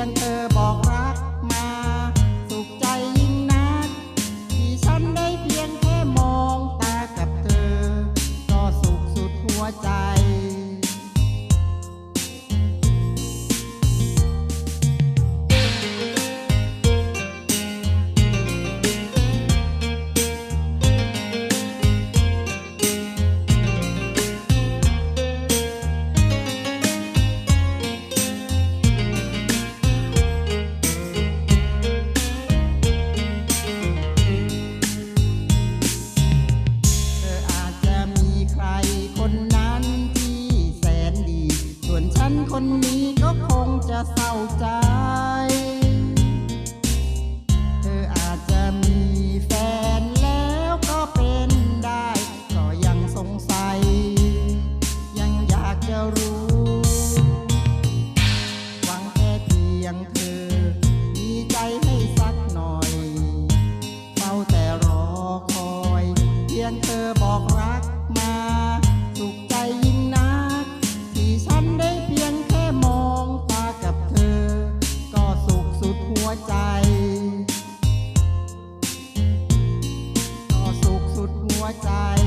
ยงเธอบอกรัก คนนี้ก็คงจะเศร้าใจ ใจ